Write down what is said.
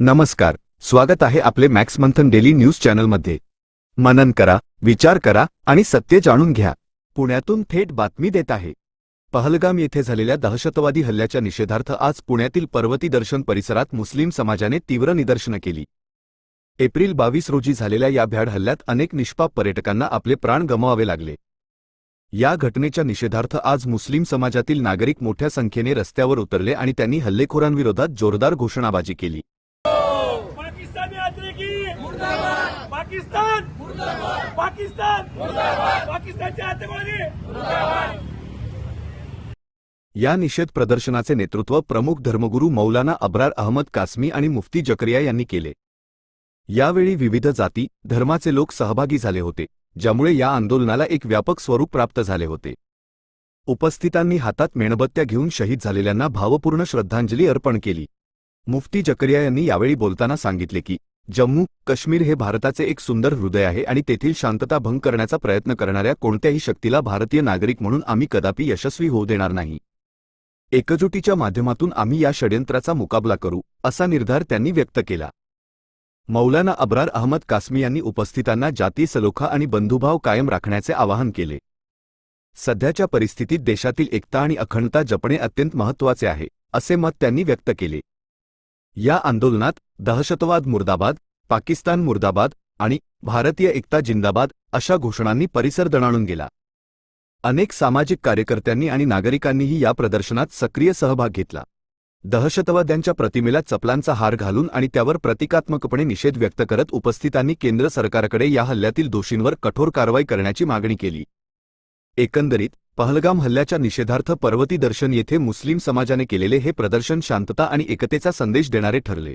नमस्कार स्वागत आहे आपले मॅक्स मंथन डेली न्यूज चॅनलमध्ये. मनन करा विचार करा आणि सत्य जाणून घ्या. पुण्यातून थेट बातमी देत आहे. पहलगाम येथे झालेल्या दहशतवादी हल्ल्याच्या निषेधार्थ आज पुण्यातील पर्वती दर्शन परिसरात मुस्लिम समाजाने तीव्र निदर्शनं केली. एप्रिल बावीस रोजी झालेल्या या भ्याड हल्ल्यात अनेक निष्पाप पर्यटकांना आपले प्राण गमवावे लागले. या घटनेच्या निषेधार्थ आज मुस्लिम समाजातील नागरिक मोठ्या संख्येने रस्त्यावर उतरले आणि त्यांनी हल्लेखोरांविरोधात जोरदार घोषणाबाजी केली. की पाकिस्तान. पाकिस्तान. पाकिस्तानचे आतंकवादी या निषेध प्रदर्शनाचे नेतृत्व प्रमुख धर्मगुरू मौलाना अब्रार अहमद कासमी आणि मुफ्ती जकरिया यांनी केले. यावेळी विविध जाती धर्माचे लोक सहभागी झाले होते ज्यामुळे या आंदोलनाला एक व्यापक स्वरूप प्राप्त झाले होते. उपस्थितांनी हातात मेणबत्त्या घेऊन शहीद झालेल्यांना भावपूर्ण श्रद्धांजली अर्पण केली. मुफ्ती जकरिया यांनी यावेळी बोलताना सांगितले की जम्मू काश्मीर हे भारताचे एक सुंदर हृदय आहे आणि तेथील शांतता भंग करण्याचा प्रयत्न करणाऱ्या कोणत्याही शक्तीला भारतीय नागरिक म्हणून आम्ही कदापि यशस्वी होऊ देणार नाही. एकजुटीच्या माध्यमातून आम्ही या षड्यंत्राचा मुकाबला करू असा निर्धार त्यांनी व्यक्त केला. मौलाना अब्रार अहमद कासमी यांनी उपस्थितांना जाती सलोखा आणि बंधुभाव कायम राखण्याचे आवाहन केले. सध्याच्या परिस्थितीत देशातील एकता आणि अखंडता जपणे अत्यंत महत्त्वाचे आहे असे मत त्यांनी व्यक्त केले. या आंदोलनात दहशतवाद मुर्दाबाद पाकिस्तान मुर्दाबाद आणि भारतीय एकता जिंदाबाद अशा घोषणांनी परिसर दणाणून गेला. अनेक सामाजिक कार्यकर्त्यांनी आणि नागरिकांनीही या प्रदर्शनात सक्रिय सहभाग घेतला. दहशतवाद्यांच्या प्रतिमेला चपलांचा हार घालून आणि त्यावर प्रतिकात्मकपणे निषेध व्यक्त करत उपस्थितांनी केंद्र सरकारकडे या हल्ल्यातील दोषींवर कठोर कारवाई करण्याची मागणी केली. एकंदरीत पहलगाम हल्ल्याच्या निषेधार्थ पर्वती दर्शन येथे मुस्लिम समाजाने केलेले हे प्रदर्शन शांतता आणि एकतेचा संदेश देणारे ठरले.